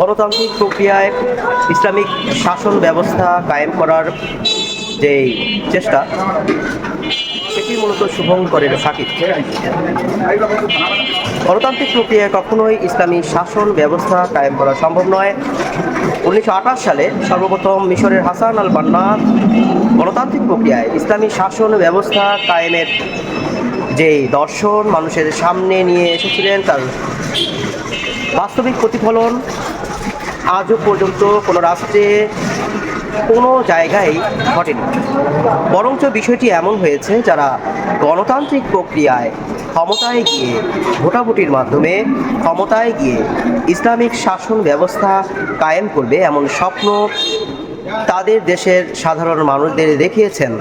গণতান্ত্রিক প্রক্রিয়ায় ইসলামিক শাসন ব্যবস্থা কায়েম করার যে চেষ্টা, সেটি মূলত শুভঙ্করের ফাঁকি। গণতান্ত্রিক প্রক্রিয়ায় কখনোই ইসলামী শাসন ব্যবস্থা কায়েম করা সম্ভব নয়। উনিশশো সালে সর্বপ্রথম মিশরের হাসান আল বান্না গণতান্ত্রিক প্রক্রিয়ায় ইসলামী শাসন ব্যবস্থা কায়েমের যে দর্শন মানুষের সামনে নিয়ে এসেছিলেন, তার বাস্তবিক প্রতিফলন আজও পর্যন্ত কোনো রাষ্ট্রে কোনো জায়গায় ঘটেনি। বরঞ্চ বিষয়টি এমন হয়েছে যারা গণতান্ত্রিক প্রক্রিয়ায় ক্ষমতায় গিয়ে ভোটাভুটির মাধ্যমে ক্ষমতায় গিয়ে ইসলামিক শাসন ব্যবস্থা কায়েম করবে এমন স্বপ্ন তাদের দেশের সাধারণ মানুষদের দেখিয়েছেন,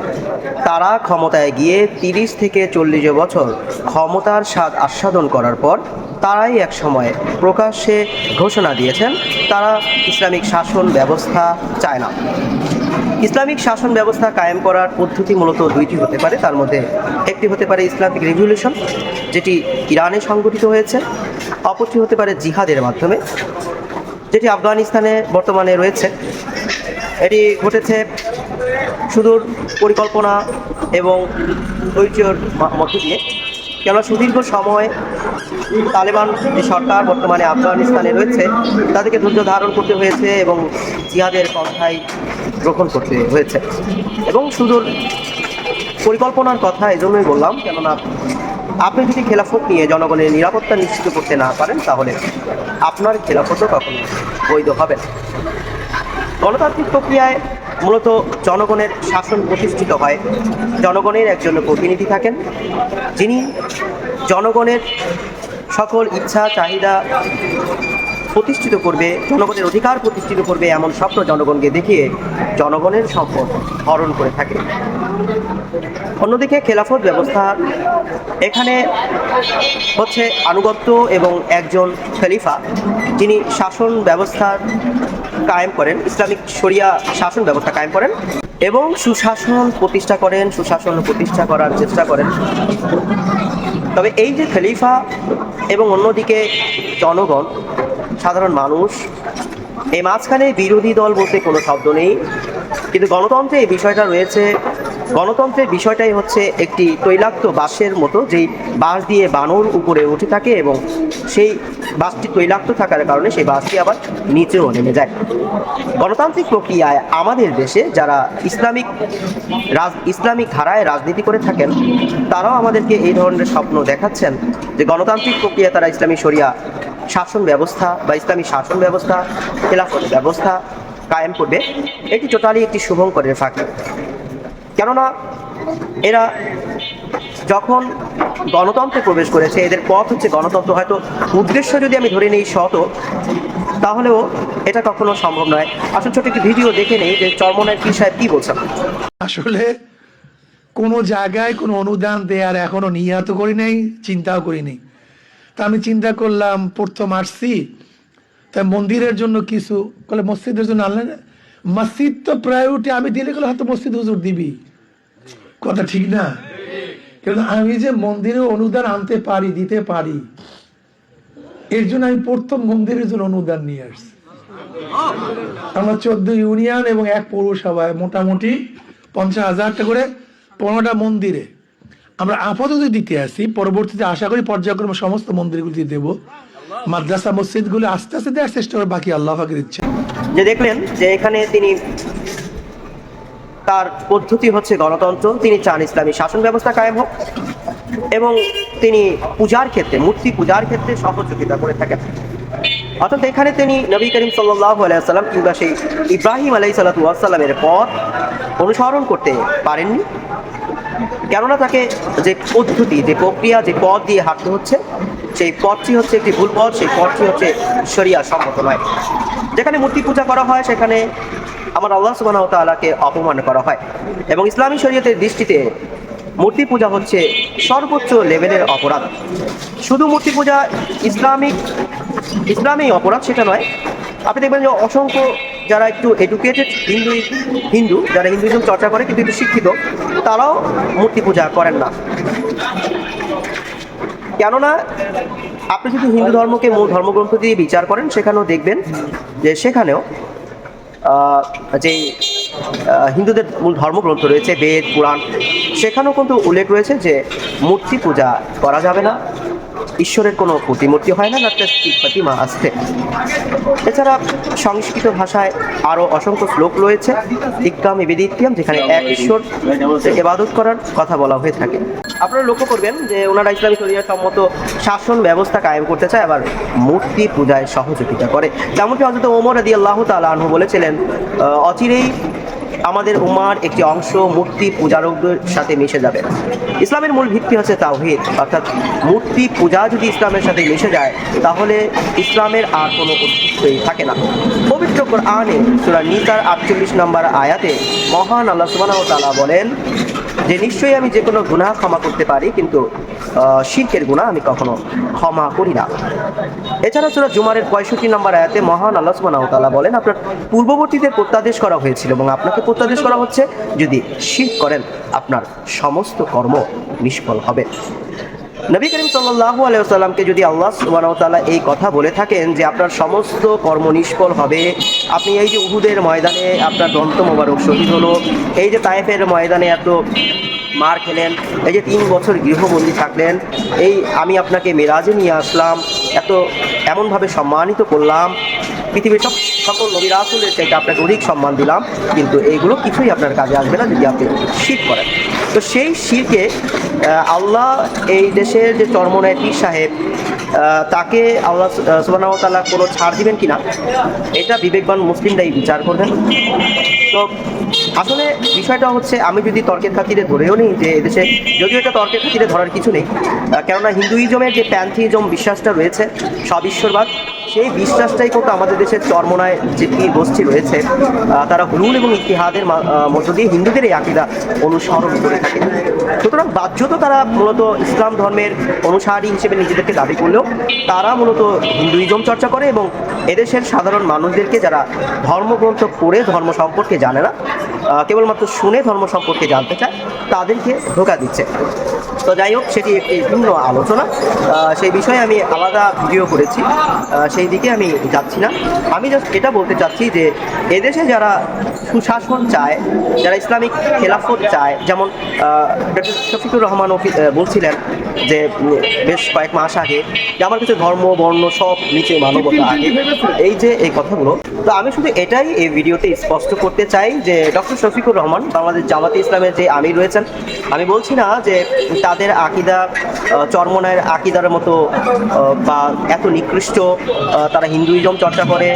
তারা ক্ষমতায় গিয়ে তিরিশ থেকে চল্লিশ বছর ক্ষমতার স্বাদ আস্বাদন করার পর তারাই এক সময় প্রকাশ্যে ঘোষণা দিয়েছেন, তারা ইসলামিক শাসন ব্যবস্থা চায় না। ইসলামিক শাসন ব্যবস্থা কায়েম করার পদ্ধতি মূলত দুইটি হতে পারে, তার মধ্যে একটি হতে পারে ইসলামিক রিভলিউশন, যেটি ইরানে সংগঠিত হয়েছে, অপরটি হতে পারে জিহাদের মাধ্যমে, যেটি আফগানিস্তানে বর্তমানে রয়েছে। এটি ঘটেছে সুদূর পরিকল্পনা এবং মা- মধ্য দিয়ে। কেননা সুদীর্ঘ সময় তালেবান যে সরকার বর্তমানে আফগানিস্তানে রয়েছে, তাদেরকে ধৈর্য ধারণ করতে হয়েছে এবং জিহাদের পন্থায় গ্রহণ করতে হয়েছে। এবং সুদূর পরিকল্পনার কথা এজন্যই বললাম, কেননা আপনি যদি খেলাফত নিয়ে জনগণের নিরাপত্তা নিশ্চিত করতে না পারেন, তাহলে আপনার খেলাফতও কখনো বৈধ হবে গণতান্ত্রিক প্রক্রিয়ায় মূলত জনগণের শাসন প্রতিষ্ঠিত হয়। জনগণের একজন প্রতিনিধি থাকেন, যিনি জনগণের সকল ইচ্ছা, চাহিদা প্রতিষ্ঠিত করবে, জনগণের অধিকার প্রতিষ্ঠিত করবে এমন স্বপ্ন জনগণকে দেখিয়ে জনগণের সম্পদ হরণ করে থাকে। অন্যদিকে খেলাফত ব্যবস্থা এখানে হচ্ছে আনুগত্য এবং একজন খলিফা, যিনি শাসন ব্যবস্থার কায়েম করেন। ইসলামিক শরিয়া শাসন ব্যবস্থা কায়েম করেন এবং সুশাসন প্রতিষ্ঠা করেন, সুশাসন প্রতিষ্ঠা করার চেষ্টা করেন। তবে এই যে খলিফা এবং অন্যদিকে জনগণ, সাধারণ মানুষ, এই মাঝখানে বিরোধী দল বলতে কোনো শব্দ নেই। কিন্তু গণতন্ত্রে এই বিষয়টা রয়েছে গণতন্ত্রের বিষয়টাই হচ্ছে একটি তৈলাক্ত বাঁশের মতো, যেই বাঁশ দিয়ে বানর উপরে উঠে থাকে এবং সেই বাসটি তৈলাক্ত থাকার কারণে সেই বাসটি আবার নিচেও নেমে যায়। গণতান্ত্রিক প্রক্রিয়ায় আমাদের দেশে যারা ইসলামিক রাজ, ইসলামিক ধারায় রাজনীতি করে থাকেন, তারাও আমাদেরকে এই ধরনের স্বপ্ন দেখাচ্ছেন যে গণতান্ত্রিক প্রক্রিয়া তারা ইসলামী শরিয়া শাসন ব্যবস্থা বা ইসলামী শাসন ব্যবস্থা, খেলাফত ব্যবস্থা কায়েম করবে। এটি টোটালি একটি শুভঙ্করের ফাঁকি। কেননা এরা যখন গণতন্ত্রে প্রবেশ করেছে, এদের পথ হচ্ছে গণতন্ত্র। হয়তো উদ্দেশ্য যদি আমি ধরে নিই শত, তাহলেও এটা কখনো সম্ভব নয়। আসলে ছোট একটি ভিডিও দেখে নেই যে চরমনের পীর সাহেব কি বলছেন। আসলে কোনো জায়গায় কোনো অনুদান দেওয়ার এখনও নিয়াত করি নাই, চিন্তাও করি নাই। তা আমি চিন্তা করলাম, প্রথম আসছি। তাই মন্দিরের জন্য কিছু মসজিদের জন্য আনলেন? মসজিদ তো প্রায়োরিটি আমি দিলে গেলে হয়তো মসজিদ হুজুর দিবি। কথা ঠিক না? কিন্তু আমি যে মন্দিরে অনুদান আনতে পারি, দিতে পারি, এর জন্য আমি প্রথম মন্দিরের জন্য অনুদান নিয়ে আসছি। আমরা চোদ্দ ইউনিয়ন এবং এক পৌরসভায় মোটামুটি পঞ্চাশ হাজার টাকা করে পনেরোটা মন্দিরে। আমরা আপাতত দিতে আসি, পরবর্তীতে আশা করি পর্যায়ক্রমে সমস্ত মন্দিরগুলিতে দেব। মাদ্রাসা, মসজিদগুলো আস্তে আস্তে দেওয়ার চেষ্টা করে বাকি আল্লাহ ফাঁকের ইচ্ছে। যে দেখলেন যে এখানে তিনি তার পদ্ধতি হচ্ছে গণতন্ত্র, তিনি চান ইসলামী শাসন ব্যবস্থা কায়েম হোক এবং তিনি পূজার ক্ষেত্রে, মূর্তি পূজার ক্ষেত্রে সহযোগিতা করে থাকেন। অর্থাৎ এখানে তিনি নবী করিম আলাইসাল্লাম কিংবা সেই ইব্রাহিম আলাই সাল্লাতামের পথ অনুসরণ করতে পারেননি। কেননা তাকে যে পদ্ধতি, যে প্রক্রিয়া, যে পথ দিয়ে হাঁটতে হচ্ছে, সেই পথটি হচ্ছে একটি ভুল পথ, সেই পথটি হচ্ছে শরিয়া সম্মত নয়। যেখানে মূর্তি পূজা করা হয়, সেখানে আমার আল্লাহ সুবাহ তালাকে অপমান করা হয়। এবং ইসলামী শরীয়তের দৃষ্টিতে মূর্তি পূজা হচ্ছে সর্বোচ্চ লেভেলের অপরাধ। শুধু মূর্তি পূজা ইসলামিক, ইসলামী অপরাধ সেটা নয়। আপনি দেখবেন যে অসংখ্য যারা একটু এডুকেটেড হিন্দু হিন্দু, যারা হিন্দুইজম চর্চা করে কিন্তু একটু শিক্ষিত, তারাও মূর্তি পূজা করেন না। কেননা আপনি যদি হিন্দু ধর্মকে মূল ধর্মগ্রন্থ দিয়ে বিচার করেন, সেখানেও দেখবেন যে সেখানেও যে হিন্দুদের মূল ধর্মগ্রন্থ রয়েছে, বেদ, পুরাণ সেখানেও কিন্তু উল্লেখ রয়েছে যে মূর্তি পূজা করা যাবে না। ঈশ্বরের কোনো প্রতিমূর্তি হয় না না একটা প্রতিমা আছে। এছাড়া সংস্কৃত ভাষায় আরও অসংখ্য শ্লোক রয়েছে ইকাম ইবেদিত্যম যেখানে এক ঈশ্বর এবাদত করার কথা বলা হয়ে থাকে। আপনারা লক্ষ্য করবেন যে ওনারা ইসলামী শরিয়া সম্মত শাসন ব্যবস্থা কায়েম করতে চায়, আবার মূর্তি পূজায় সহযোগিতা করে। তেমনটি অন্তত ওমর আদি আল্লাহ তালা আনহু বলেছিলেন, অচিরেই আমাদের উমার একটি অংশ মূর্তি পূজারকদের সাথে মিশে যাবে। ইসলামের মূল ভিত্তি হচ্ছে তাওহিদ, অর্থাৎ মূর্তি পূজা যদি ইসলামের সাথে মিশে যায়, তাহলে ইসলামের আর কোনো অস্তিত্বই থাকে না। পবিত্র কোরআনে সুরা নিতার আটচল্লিশ নম্বর আয়াতে মহান আল্লাহ সুবাহ ওয়া বলেন যে নিশ্চয়ই আমি যে কোনো গুণা ক্ষমা করতে পারি, কিন্তু শিরকের গুণা আমি কখনো ক্ষমা করি না। এছাড়া সুরা জুমারের পঁয়ষট্টি নম্বর আয়াতে মহান আল্লাহ তাআলা বলেন, আপনার পূর্ববর্তীদের প্রত্যাদেশ করা হয়েছিল এবং আপনাকে প্রত্যাদেশ করা হচ্ছে যদি শির করেন, আপনার সমস্ত কর্ম নিষ্ফল হবে। নবী করিম সাল্লাল্লাহু আলাইহি ওয়াসাল্লামকে যদি আল্লাহ সুবহানাহু এই কথা বলে থাকেন যে আপনার সমস্ত কর্ম নিষ্ফল হবে, আপনি এই যে উহুদের ময়দানে আপনার দন্ত মোবারক শহীদ হলো, এই যে তায়েফের ময়দানে এত মার খেলেন, এই যে তিন বছর গৃহবন্দী থাকলেন, এই আমি আপনাকে মেরাজে নিয়ে আসলাম, এত এমনভাবে সম্মানিত করলাম, পৃথিবীর সব সকল নবী রাসুলের চাইতে আপনাকে অধিক সম্মান দিলাম, কিন্তু এইগুলো কিছুই আপনার কাজে আসবে না যদি আপনি শীত করেন। তো সেই শিরকে আল্লাহ এই দেশের যে চর্মনায় পীর সাহেব তাকে আল্লাহ সুবাহ কোনো ছাড় দিবেন কি না এটা বিবেকবান মুসলিমরাই বিচার করবেন। তো আসলে বিষয়টা হচ্ছে, আমি যদি তর্কের খাতিরে ধরেও নিই যে এদেশে, যদিও এটা তর্কের খাতিরে ধরার কিছু নেই কেননা হিন্দুইজমের যে প্যান্থিজম বিশ্বাসটা রয়েছে সব ঈশ্বরবাদ সেই বিশ্বাসটাই কিন্তু আমাদের দেশের চর্মনায় যে গোষ্ঠী রয়েছে তারা হুলুল এবং ইতিহাদের মধ্য দিয়ে হিন্দুদের এই আকিদা অনুসরণ করে থাকে। সুতরাং বাহ্যত তারা মূলত ইসলাম ধর্মের অনুসারী হিসেবে নিজেদেরকে দাবি করলেও তারা মূলত হিন্দুইজম চর্চা করে এবং এদেশের সাধারণ মানুষদেরকে যারা ধর্মগ্রন্থ পড়ে ধর্ম সম্পর্কে জানে না কেবলমাত্র শুনে ধর্ম সম্পর্কে জানতে চায়, তাদেরকে ধোকা দিচ্ছে। তো যাই হোক, সেটি একটি ভিন্ন আলোচনা। সেই বিষয়ে আমি আলাদা ভিডিও করেছি। সেই দিকে আমি যাচ্ছি না। আমি জাস্ট এটা বলতে চাচ্ছি যে, এদেশে যারা সুশাসন চায়, যারা ইসলামিক খেলাফত চায়, যেমন ডক্টর শফিকুর রহমান ওফি- বলছিলেন যে, বেশ কয়েক মাস আগে যে আমার কাছে ধর্ম, বর্ণ সব নিচে মানবতা আগে। এই যে এই কথাগুলো, তো আমি শুধু এটাই এই ভিডিওতে স্পষ্ট করতে চাই যে, ডক্টর শফিকুর রহমান বাংলাদেশ জামাতে ইসলামের যে আমির রয়েছেন, আমি বলছি না যে তাদের আকিদা চরমনায়ের আকিদার মতো বা এত নিকৃষ্ট তারা হিন্দুইজম চর্চা করে,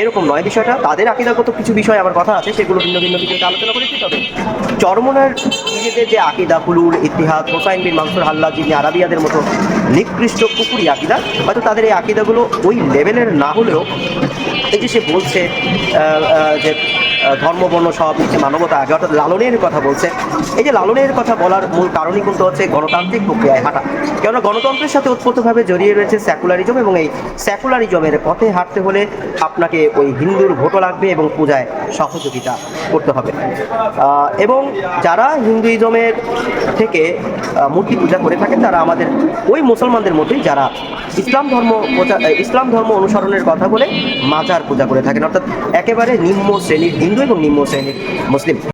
এরকম নয় বিষয়টা। তাদের আকিদাগত কিছু বিষয় আমার কথা আছে, সেগুলো ভিন্ন ভিন্ন ভিডিওতে আলোচনা করেছি, তবে চরমনার নিজেদের যে আকিদা হুলুর ইতিহাস হোসাইন বিন মানসুর হাল্লা, যিনি আরাবিয়াদের মতো নিকৃষ্ট কুকুরি আকিদা, হয়তো তাদের এই আকিদাগুলো ওই লেভেলের না হলেও এই যে সে বলছে যে ধর্ম, বর্ণ সব নিচে মানবতা আগে, অর্থাৎ লালনের কথা বলছে। এই যে লালনের কথা বলার মূল কারণই কিন্তু হচ্ছে গণতান্ত্রিক প্রক্রিয়ায় হাঁটা। কেননা গণতন্ত্রের সাথে ওতপ্রোতভাবে জড়িয়ে রয়েছে সেকুলারিজম এবং এই সেকুলারিজমের পথে হাঁটতে হলে আপনাকে ওই হিন্দুর ভোটও লাগবে এবং পূজায় সহযোগিতা করতে হবে। এবং যারা হিন্দুইজমের থেকে মূর্তি পূজা করে থাকেন, তারা আমাদের ওই মুসলমানদের মতোই যারা ইসলাম ধর্ম ইসলাম ধর্ম অনুসরণের কথা বলে মাজার পূজা করে থাকেন। অর্থাৎ একেবারে নিম্ন শ্রেণির হিন্দু এবং নিম্ন শ্রেণির মুসলিম।